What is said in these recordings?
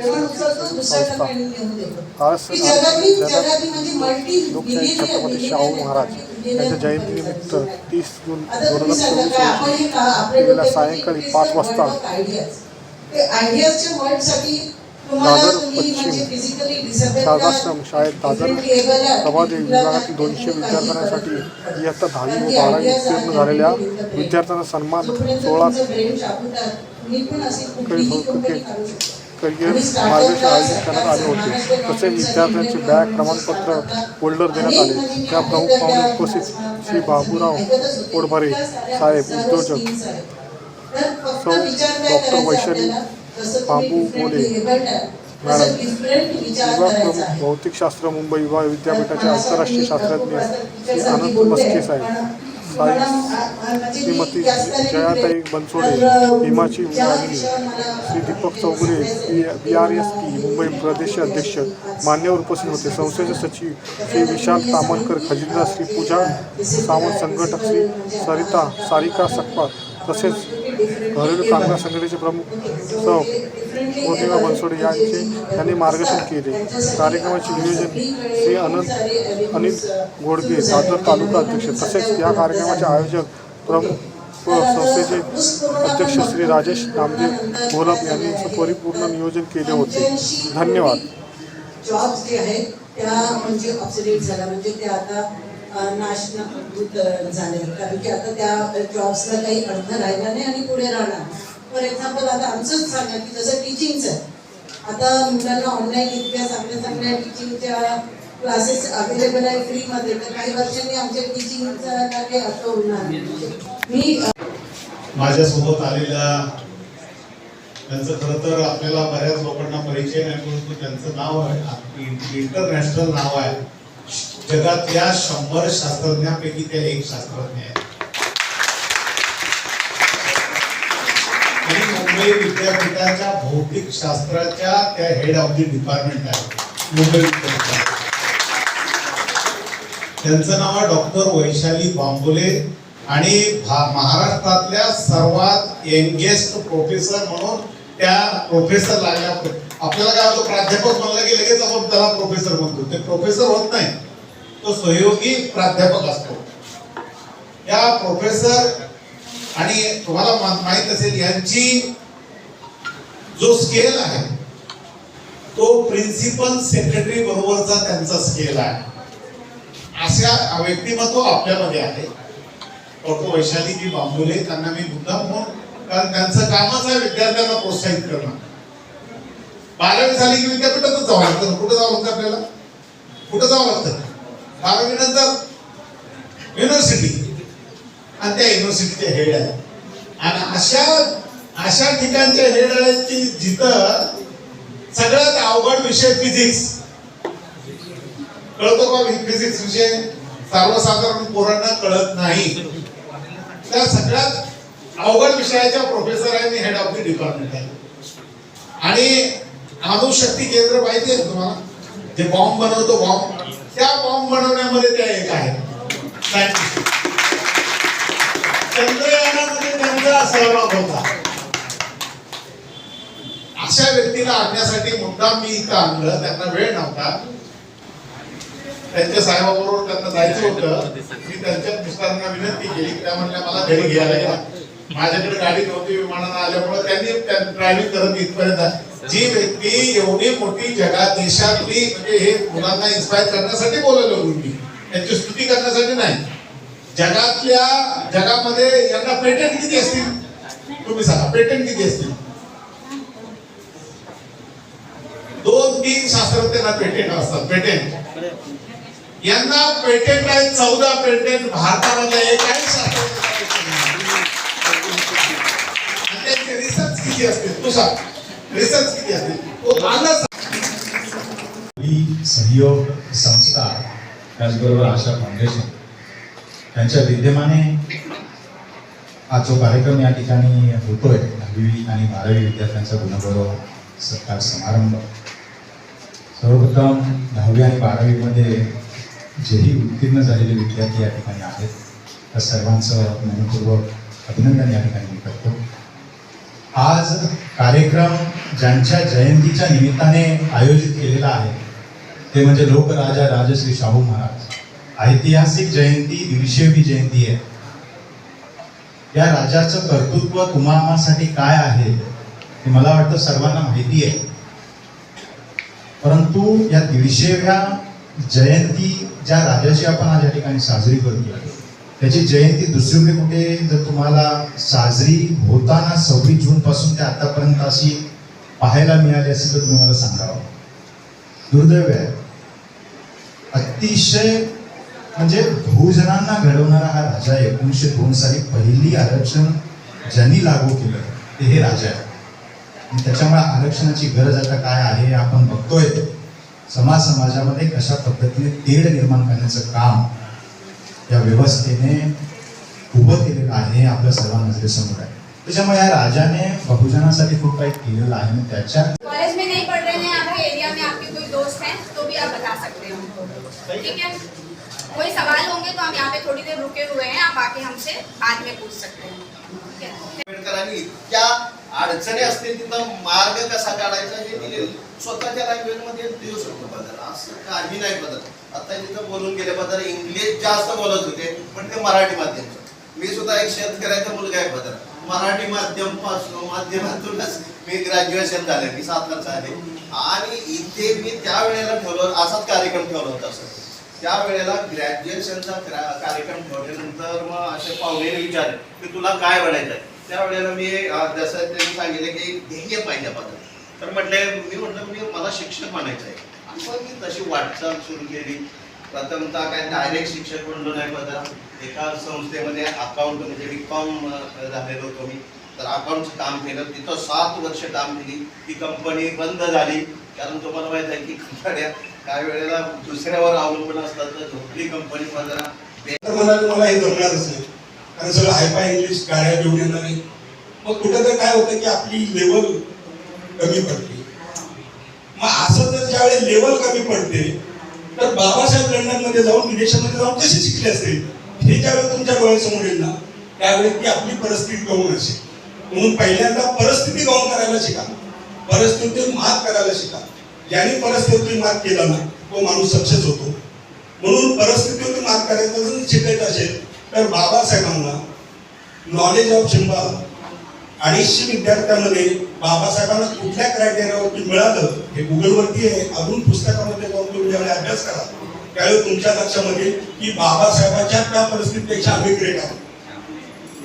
उचलतो देतो. ही जगातली जगातली म्हणजे मल्टी लोकशाही छत्रपती शाहू महाराज. यांच्या जयंतीनिमित्त तीस जून दोन हजार चोवीस सायंकाळी पाच वाजता दादर पश्चिम म्हणजे disabled शारदाश्रम शाळेत दादर तुला विभागातील दोनशे विद्यार्थ्यांसाठी इयत्ता दहावी व बारावी उत्तीर्ण झालेल्या विद्यार्थ्यांना सन्मान सोळा करिअर मार्गदर्शन आयोजित करण्यात आले होते. तसेच विद्यार्थ्यांचे बॅग प्रमाणपत्र होल्डर देण्यात आले. त्या प्रमुख पाहुणे उपस्थित श्री बाबूराव पोटभरे साहेब उद्योजक सौ डॉक्टर वैशाली बाबू बोले. मॅडम विभाग प्रमुख भौतिकशास्त्र मुंबई विभाग विद्यापीठाचे आंतरराष्ट्रीय शास्त्रज्ञ श्री आनंद मस्के साहेब. साई श्रीमती जयाताई बनसोडे भीमाची वाहिनी Shri Deepak Chougule B R S P Mumbai प्रदेश अध्यक्ष मान्यवर उपस्थित होते. संस्थेचे सचिव श्री विशाल तामणकर खजिनदार श्री पूजा सावंत संघटक श्री सरिता सारिका सकपाळ तसेच घरेलू कामगार संघटनेचे प्रमुख सौ पौर्णिमा बनसोडे यांचे त्यांनी मार्गदर्शन केले. कार्यक्रमाचे नियोजन श्री अनंत अनिल गोडगे दादर तालुका अध्यक्ष तसेच या कार्यक्रमाचे आयोजक प्रमुख संस्थेचे अध्यक्ष श्री राजेश नामदेव गोलाप यांनी परिपूर्ण नियोजन केले होते. धन्यवाद. जॉब्स जे आहेत त्या म्हणजे ऑब्सोलेट झाला. म्हणजे ते आता अं, झाले कारण की आता त्या जॉब्सला काही अर्थ राहिला नाही आणि पुढे राहणार. फॉर एक्झाम्पल आता आमचंच सांगा की जसं टीचिंगचं आहे. आता मुलांना ऑनलाईन इतक्या चांगल्या चांगल्या टीचिंगच्या क्लासेस अवेलेबल आहे फ्रीमध्ये तर काही वर्षांनी आमच्या टीचिंगचा काही अर्थ होणार नाही. मी माझ्यासोबत आलेल्या त्यांचं खरं तर आपल्याला बऱ्याच लोकांना परिचय नाही परंतु त्यांचं नाव आहे. इंटरनॅशनल नाव आहे. जगातल्या शंभर शास्त्रज्ञांपैकी ते एक शास्त्रज्ञ आहेत. मुंबई विद्यापीठाच्या भौतिक शास्त्राच्या त्या हेड ऑफ द डिपार्टमेंट आहे मुंबई विद्यापीठात त्यांचं नाव आहे डॉक्टर वैशाली बांबोले आणि महाराष्ट्रातल्या सर्वात यंगेस्ट प्रोफेसर म्हणून त्या प्रोफेसर लागल्या. आपल्याला काय होतं प्राध्यापक म्हणलं की लगेच आपण त्याला प्रोफेसर म्हणतो. ते प्रोफेसर होत नाही. तो सहयोगी प्राध्यापक असतो. या प्रोफेसर आणि तुम्हाला माहीत असेल यांची जो स्केल आहे तो प्रिन्सिपल सेक्रेटरी बरोबरचा त्यांचा स्केल आहे. अशा व्यक्तिमत्व आपल्यामध्ये आहे. डॉक्टर वैशालीजी बांबुले त्यांना मी मुद्दाम म्हणून कारण त्यांचं कामच आहे विद्यार्थ्यांना प्रोत्साहित करणं. बारावी झाली की विद्यापीठातच जावं लागतं कुठं जावं लागतं आपल्याला? कुठं जावं लागतं? बारावी नंतर युनिव्हर्सिटी आणि त्या युनिव्हर्सिटीचे हेड आहे आणि अशा अशा ठिकाणचे हेड आहेत की जिथं सगळ्यात अवघड विषय फिजिक्स कळतो का फिजिक्स विषय? सर्वसाधारण पोरांना कळत नाही. त्या सगळ्यात अवघड विषयाच्या प्रोफेसर आहे मी हेड ऑफ द डिपार्टमेंट आहे. आणि अणुशक्ती केंद्र माहिती आहे तुम्हाला? जे बॉम्ब बनवतो बॉम्ब त्या बॉम्ब बनवण्यामध्ये त्या एक आहेत. चंद्रयानामध्ये त्यांचा सहभाग होता. अशा व्यक्तीला आणण्यासाठी मुद्दाम मी इथं आणलं. त्यांना वेळ नव्हता. त्यांच्या साहेबाबरोबर त्यांना जायचं होतं. मी त्यांच्या मिस्टरांना विनंती केली. त्या म्हणल्या मला घरी घ्यायला या. माझ्याकडे गाडी नव्हती विमानानं आल्यामुळे त्यांनी ड्रायव्हिंग करत इथपर्यंत जी व्यक्ती एवढी मोठी जगात देशातली म्हणजे हे मुलांना इन्स्पायर करण्यासाठी बोलवलं मी त्यांची स्तुती करण्यासाठी नाही. जगातल्या जगामध्ये यांना पेटंट किती असतील? तुम्ही सांगा पेटंट किती असतील? दोन तीन शास्त्रज्ञांना पेटेंट असतात पेटेंट यांना पेटेंट आहे चौदा पेटंट भारतामध्ये एक शास्त्रज्ञाला रिसर्च किती असतील? तू सांग. रिसर्च किती असतील तो आनंद ही सहयोग संस्था त्याचबरोबर आशा फाउंडेशन त्यांच्या विद्यमाने हा जो कार्यक्रम या ठिकाणी होतोय दहावी आणि बारावी विद्यार्थ्यांचा गुणगौरव सत्कार समारंभ सर्वप्रथम दहावी आणि बारावीमध्ये जेही उत्तीर्ण झालेले विद्यार्थी या ठिकाणी आहेत त्या सर्वांचं मनपूर्वक अभिनंदन या ठिकाणी मी करतो. आज कार्यक्रम ज्यांच्या जयंतीच्या निमित्ताने आयोजित केलेला आहे ते म्हणजे लोकराजा राजश्री शाहू महाराज. ऐतिहासिक जयंती दीडशेवी जयंती आहे. या राजाचं कर्तृत्व तुम्हासाठी काय आहे हे मला वाटतं सर्वांना माहिती आहे. परंतु या दीडशेव्या जयंती ज्या राजाची आपण आज या ठिकाणी साजरी करतो त्याची जयंती दुसरीकडे कुठे जर तुम्हाला साजरी होताना सव्वीस जून पासून ते आतापर्यंत अशी पाहायला मिळाली असेल तर तुम्ही मला सांगावं. दुर्दैव आहे. अतिशय म्हणजे भूजनांना घडवणारा हा राजा एकोणीसशे दोन साली पहिली आरक्षण ज्यांनी लागू केलं ते हे राजा आहे आणि त्याच्यामुळे आरक्षणाची गरज आता काय आहे आपण बघतोय. समाज समाजामध्ये कशा पद्धतीने तेढ निर्माण करण्याचं काम या व्यवस्थेने उभं केलेलं आहे आपल्या सर्व नजरेसमोर आहे. त्याच्यामुळे या राजाने बहुजनासाठी खूप काही केलेलं आहे आणि त्याच्या कॉलेज में नहीं पढ़ रहे हैं आपके एरिया में आपके कोई दोस्त हैं तो भी आप बता सकते हो ठीक है? कोई सवाल होंगे तो हम यहाँ पे थोड़ी देर रुके हुए हैं आप आके हमसे बाद में पूछ सकते हैं। है? आंबेडकरांनी अडचणी असतील तिथं मार्ग कसा काढायचा हे स्वतःच्या देऊ शकतो बदल. असं काही नाही बदल. आता तिथं बोलून गेले बदल इंग्लिश जास्त बोलत होते पण ते मराठी माध्यमचं. मी सुद्धा एक शेतकऱ्याचा मुलगा आहे बदल मराठी माध्यमपासून माध्यमातूनच मी ग्रॅज्युएशन झाले मी सातारचा आहे. आणि इथे मी त्या वेळेला ठेवलं असाच कार्यक्रम ठेवला होता सर. त्या वेळेला ग्रॅज्युएशनचा कार्यक्रम ठेवल्यानंतर मग असे पाहुणे विचारले की तुला काय बनायचं आहे? त्यावेळेला मी जसं त्यांनी सांगितलं की ध्येय पाहिजे आपण तर म्हटले मी म्हटलं मी मला शिक्षक बनायचं आहे. आणि मी तशी वाटचाल सुरू केली. प्रथमतः काय डायरेक्ट शिक्षक म्हणलो नाही बदल एका संस्थेमध्ये अकाउंट म्हणजे बी कॉम झालेलो होतो मी. तर अकाउंटचं काम केलं. तिथं सात वर्ष काम केली. ती कंपनी बंद झाली. कारण तुम्हाला माहीत आहे की कंपन्या काही वेळेला दुसऱ्यावर अवलंबून असतात. तर झोपली कंपनी जरा तर म्हणाले मला हे जमणारच नाही कारण सगळं हायफाय इंग्लिश गाड्या घेऊन येणार आहे मग कुठं तर काय होतं की आपली लेवल कमी पडली. मग असं जर ज्यावेळेस लेवल कमी पडते तर बाबासाहेब लंडनमध्ये जाऊन विदेशामध्ये जाऊन कसे शिकले असतील हे ज्यावेळेस तुमच्या डोळ्यासमोर येईल ना त्यावेळेस ती आपली परिस्थिती गौण असेल. म्हणून पहिल्यांदा परिस्थिती गौण करायला शिका. परिस्थितीतून मात करायला शिका. ज्याने परिस्थितीतून मात केला ना तो माणूस सक्सेस होतो. म्हणून परिस्थितीतून मात करायचं जर शिकायचं असेल तर बाबासाहेबांना नॉलेज ऑफ शिंबा अडीचशे विद्यार्थ्यांमध्ये बाबासाहेबांना कुठल्या क्रायटेरियावरती मिळालं हे गुगलवरती आहे. अजून पुस्तकामध्ये जाऊन तुम्ही ज्यावेळी अभ्यास करा. त्यावेळी तुमच्या लक्षामध्ये येईल की बाबासाहेबांच्या त्या परिस्थितीपेक्षा आम्ही ग्रेट आहोत.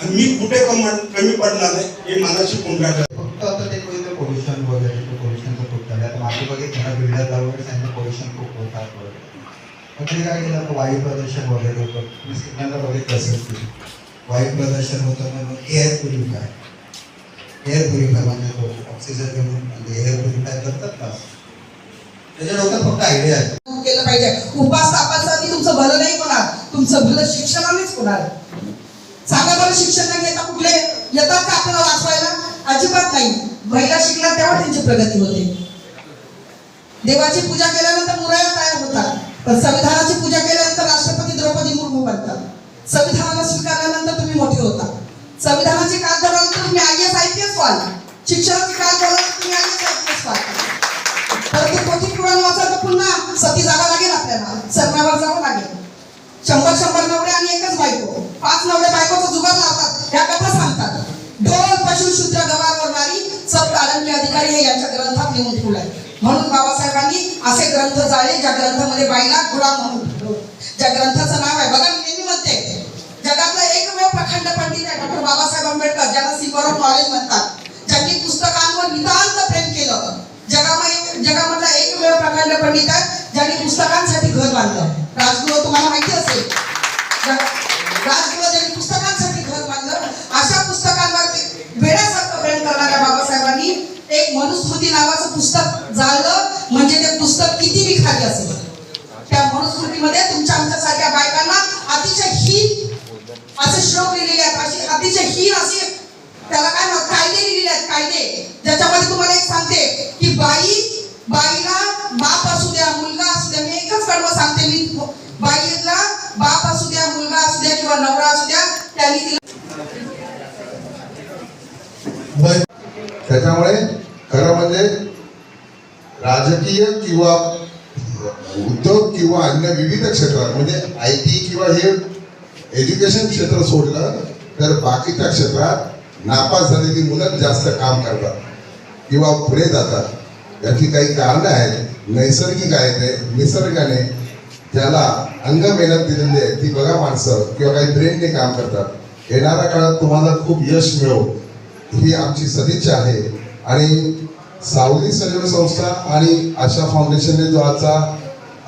आणि मी कुठे कम कमी पडणार नाही हे मनाशी कोंडाट फक्त आता ते कोणतं पोल्युशन वगैरे ते पोल्युशनचं खूप झालं. आता मागे बघितलं बिल्डर वगैरे त्यांचं पोल्युशन खूप होतात वगैरे मग ते काय केलं आता वायू प्रदूषण वगैरे होतं. मी सिग्नलला बघितलं असेल वायू प्रदूषण होतं म्हणून एअर प्युरिफाय एअर प्युरिफायर म्हणजे ऑक्सिजन घेऊन एअर प्युरिफायर करतात ना त्याच्या डोक्यात फक्त आयडिया आहे केलं पाहिजे उपास तापासाठी तुमचं भलं नाही होणार तुमचं भलं शिक्षणानेच होणार सांगा बरं शिक्षण नाही घेता कुठले येतात का आपल्याला वाचवायला अजिबात नाही महिला शिकल्या तेव्हा त्यांची प्रगती होते देवाची पूजा केल्यानंतर मुराया तयार होतात पण संविधानाची एस शिक्षण पी एस शिक्षणाची काळ झाल्यानंतर तुम्ही आय एस आय पी ते पोथी पुराण वाचायला तर पुन्हा सती जागा लागेल आपल्याला. सरणावर जावं लागेल. शंभर शंभर नवरे आणि एकच बायको. पाच नवरे बायकोचा जुगार लावतात ह्या कथा सांगतात. ढोल पशु शूद्र गवार वरणारी सब काळंकी अधिकारी हे यांच्या ग्रंथात लिहून ठेवलाय. म्हणून बाबासाहेबांनी असे ग्रंथ जाळे ज्या ग्रंथामध्ये बाईला गुलाम म्हणून ठेवलं. ज्या ग्रंथाचं नाव आहे बघा मी नेहमी म्हणते अखंड पंडित आहे डॉक्टर बाबासाहेब आंबेडकर ज्याला सिम्बॉल ऑफ नॉलेज म्हणतात. ज्यांनी पुस्तकांवर नितांत प्रेम केलं जगामध्ये जगामधला एकमेव प्रखंड पंडित आहे ज्यांनी पुस्तकांसाठी घर बांधलं. राजगुरू तुम्हाला माहिती असेल. जग- राजगुरू ज्यांनी पुस्तकांसाठी घर बांधलं अशा पुस्तकांवर ते वेड्यासारखं प्रेम करणाऱ्या बाबासाहेबांनी एक मनुस्मृती नावाचं पुस्तक जाळलं. म्हणजे ते पुस्तक किती विखारी असेल त्या मनुस्मृतीमध्ये तुमच्या आमच्यासारख्या बायकांना असे श्लोक लिहिलेले आहेत. अशी अतिशय हीन अशी त्याला काय म्हणतात? कायदे लिहिलेले आहेत कायदे. ज्याच्यामध्ये तुम्हाला एक सांगते की बाई बाईला बाप असू द्या मुलगा असू द्या मी एकच कडवं सांगते. मी बाईला बाप असू द्या मुलगा असू द्या किंवा नवरा असू द्या त्यांनी तिला त्याच्यामुळे खरं म्हणजे राजकीय किंवा उद्योग किंवा अन्य विविध क्षेत्रात म्हणजे आय टी किंवा हे एज्युकेशन क्षेत्र सोडलं तर बाकीच्या क्षेत्रात नापास झालेली मुलं जास्त काम करतात किंवा पुढे जातात. याची काही कारणं आहेत नैसर्गिक आहेत ते निसर्गाने ज्याला अंग मेहनत दिलेली आहे. ती बघा माणसं किंवा काही ब्रेनने काम करतात. येणाऱ्या काळात तुम्हाला खूप यश मिळो ही आमची सदिच्छा आहे. आणि सावली सजीव संस्था आणि आशा फाउंडेशनने जो आजचा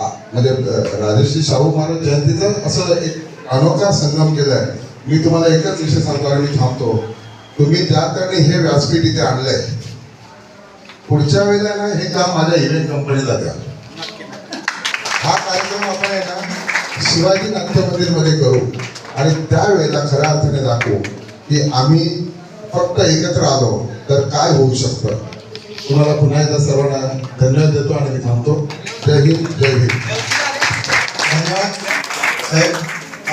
म्हणजे अ, राजश्री शाहू महाराज जयंतीचं असं एक अनोखा संगम केलाय. मी तुम्हाला एकच विषय सांगतो आणि मी थांबतो. तुम्ही ज्या त्याने हे व्यासपीठ इथे आणलंय. पुढच्या वेळेला ना हे काम माझ्या इव्हेंट कंपनीला द्या. हा कार्यक्रम आपण आहे ना शिवाजी नाट्य मंदिरमध्ये करू. आणि त्यावेळेला खऱ्या अर्थाने दाखवू की आम्ही फक्त एकत्र आलो तर काय होऊ शकतं? तुम्हाला पुन्हा एकदा सर्वांना धन्यवाद देतो आणि मी थांबतो. जय हिंद जय हिंद. धन्यवाद. साहेब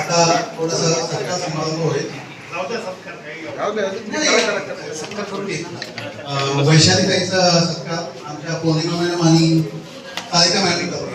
आता थोडंसं सत्कार समारंभ होईल. वैशाली ताईचा सत्कार आमच्या पौर्णिमा मॅडम आणि कार्यक्रम